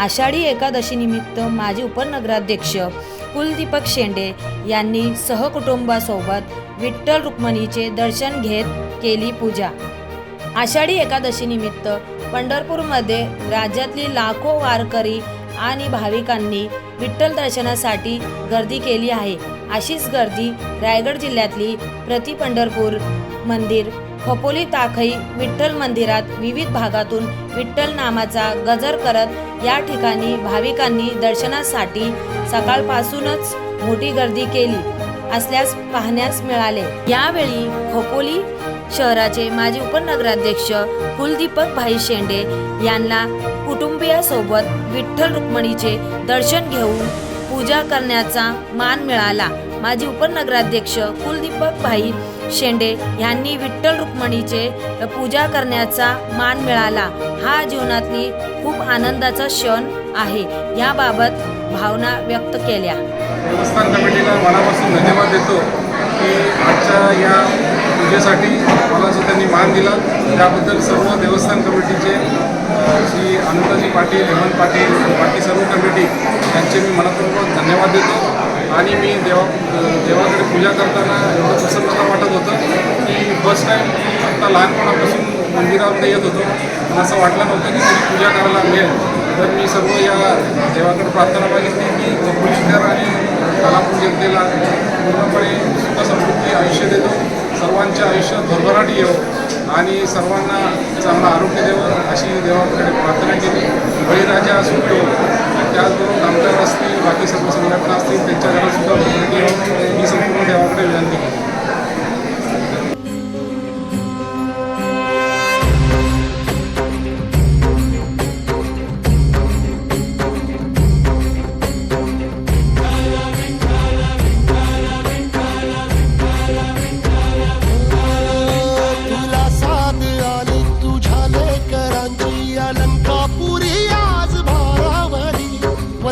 आषाढी एकादशीनिमित्त माजी उपनगराध्यक्ष कुलदीपक शेंडे यांनी सहकुटुंबासोबत विठ्ठल रुक्मिणीचे दर्शन घेत केली पूजा. आषाढी एकादशीनिमित्त पंढरपूरमध्ये राज्यातली लाखो वारकरी आणि भाविकांनी विठ्ठल दर्शनासाठी गर्दी केली आहे. अशीच गर्दी रायगड जिल्ह्यातली प्रति पंढरपूर मंदिर खपोली ताखई विठ्ठल मंदिरात विविध भागातून विठ्ठल नामाचा गजर करत या ठिकाणी भाविकांनी दर्शनासाठी सकाळपासूनच मोठी गर्दी केली असल्यास पाहण्यास मिळाले. यावेळी खोपोली शहराचे माजी उपनगराध्यक्ष कुलदीपक भाई शेंडे यांना कुटुंबियासोबत विठ्ठल रुक्मिणीचे दर्शन घेऊन पूजा करण्याचा मान मिळाला. माजी उपनगराध्यक्ष कुलदीपक भाई शेंडे यांनी विठ्ठल रुक्मिणीचे पूजा करण्याचा मान मिळाला. हा जीवनातली खूप आनंदाचा क्षण आहे. याबाबत भावना व्यक्त केल्या. देवस्थान कमिटीला मनापासून धन्यवाद देतो की आजच्या या पूजेसाठी मला जो त्यांनी मान दिला. त्याबद्दल सर्व देवस्थान कमिटीचे श्री आनंदाजी पाटील हेमंत पाटील बाकी सर्व कमिटी यांचे मी मनपूर्वक धन्यवाद देतो. आणि मी देवा देवाकडे पूजा करताना एवढं प्रसन्नता वाटत होतं की फर्स्ट टाईम आता लहानपणापासून मंदिरामध्ये येत होतो. पण असं वाटलं नव्हतं की तुम्ही पूजा करायला मिळेल. तर मी सर्व या देवाकडे प्रार्थना मागितली की कपुलीकर आणि कालापूर जनतेला पूर्णपणे सुखसमृद्धी आयुष्य देतो. सर्वांचे आयुष्य भरभराट येवो. आणि सर्वांना चांगलं आरोग्य देवं अशी देवाकडे प्रार्थना केली. बळीराजा असू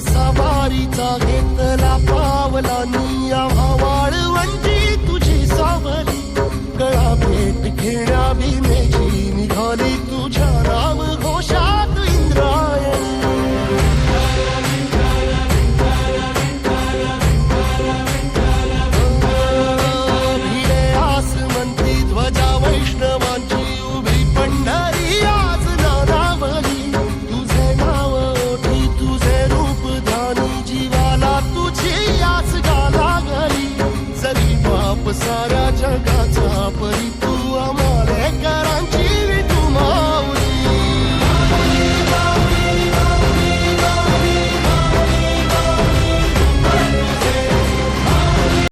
सवारीचा घेतला पावलानी आवाळ म्हणजे तुझी सावली गळा भेट घेण्या